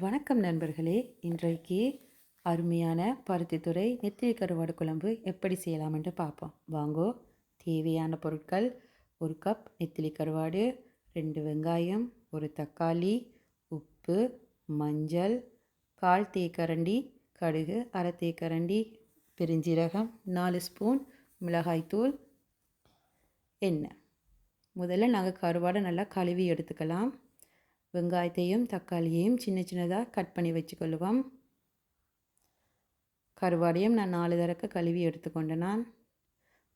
வணக்கம் நண்பர்களே. இன்றைக்கு அருமையான பருத்தித்துறை நெத்திலி கருவாடு குழம்பு எப்படி செய்யலாம் என்று பார்ப்போம். வாங்கோ தேவையான பொருட்கள் ஒரு கப் நெத்திலி கருவாடு ரெண்டு வெங்காயம் ஒரு தக்காளி உப்பு மஞ்சள் கால் தேக்கரண்டி கடுகு அரை தேக்கரண்டி பெருஞ்சீரகம் நாலு ஸ்பூன் மிளகாய்த்தூள் எண்ணெய். முதல்ல நாங்கள் கருவாடை நல்லா கழுவி எடுத்துக்கலாம். வெங்காயத்தையும் தக்காளியையும் சின்ன சின்னதாக கட் பண்ணி வச்சுக்கொள்ளுவோம். கருவாடையும் நான் நாலு தரக்க கழுவி எடுத்துக்கொண்டு நான்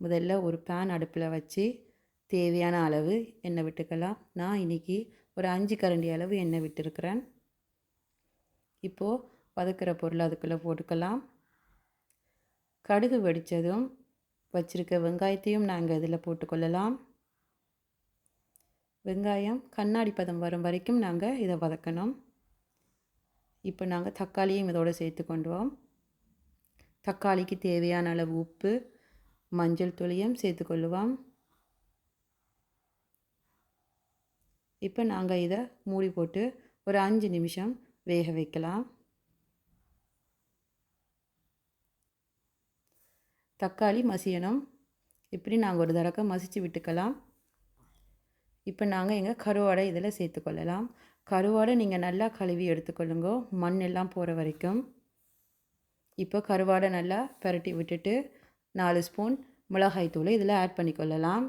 முதல்ல ஒரு பேன் அடுப்பில் வச்சு தேவையான அளவு எண்ணெய் விட்டுக்கலாம். நான் இன்றைக்கி ஒரு அஞ்சு கரண்டி அளவு எண்ணெய் விட்டுருக்கிறேன். இப்போது வதக்கிற பொருள் அதுக்குள்ளே போட்டுக்கலாம். கடுகு வெடித்ததும் வச்சுருக்க வெங்காயத்தையும் நாங்கள் இதில் போட்டுக்கொள்ளலாம். வெங்காயம் கண்ணாடி பதம் வரும் வரைக்கும் நாங்கள் இதை வதக்கணும். இப்போ நாங்கள் தக்காளியும் இதோடு சேர்த்து கொண்டுவோம். தக்காளிக்கு தேவையான அளவு உப்பு மஞ்சள் துளியும் சேர்த்துக்கொள்ளுவோம் இப்போ நாங்கள் இதை மூடி போட்டு ஒரு அஞ்சு நிமிஷம் வேக வைக்கலாம். தக்காளி மசியணும். இப்படி நாங்கள் ஒரு தடவை மசித்து விட்டுக்கலாம். இப்போ நாங்கள் எங்கள் கருவாடை இதில் சேர்த்துக்கொள்ளலாம் கருவாடை நீங்கள் நல்லா கழுவி எடுத்துக்கொள்ளுங்க. மண் எல்லாம் போகிற வரைக்கும். இப்போ கருவாடை நல்லா பரட்டி விட்டுட்டு நாலு ஸ்பூன் மிளகாய் தூள் இதில் ஆட் பண்ணிக்கொள்ளலாம்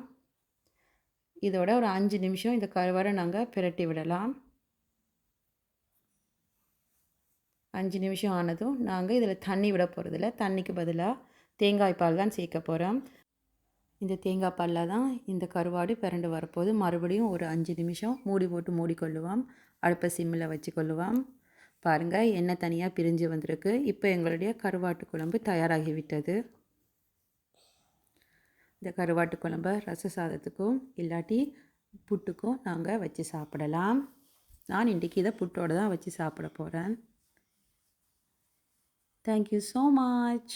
இதோட ஒரு அஞ்சு நிமிஷம் இந்த கருவாடை நாங்கள் பிரட்டி விடலாம். அஞ்சு நிமிஷம் ஆனதும் நாங்கள் இதில் தண்ணி விட போகிறதில்ல தண்ணிக்கு பதிலாக தேங்காய் பால் தான் சேர்க்க போகிறோம் இந்த தேங்காய் பாலில் தான் இந்த கருவாடு பிறண்டு வரப்போது மறுபடியும் ஒரு அஞ்சு நிமிஷம் மூடி போட்டு மூடிக்கொள்ளுவோம். அடுப்பை சிம்மில் வச்சுக்கொள்ளுவோம். பாருங்கள் எண்ணெய் தனியாக பிரிஞ்சு வந்திருக்கு. இப்போ எங்களுடைய கருவாட்டு குழம்பு தயாராகிவிட்டது. இந்த கருவாட்டு குழம்பை ரச சாதத்துக்கும் இல்லாட்டி புட்டுக்கும் நாங்கள் வச்சு சாப்பிடலாம். நான் இன்றைக்கி இதை புட்டோடு தான் வச்சு சாப்பிட போகிறேன் தேங்க்யூ ஸோ மச்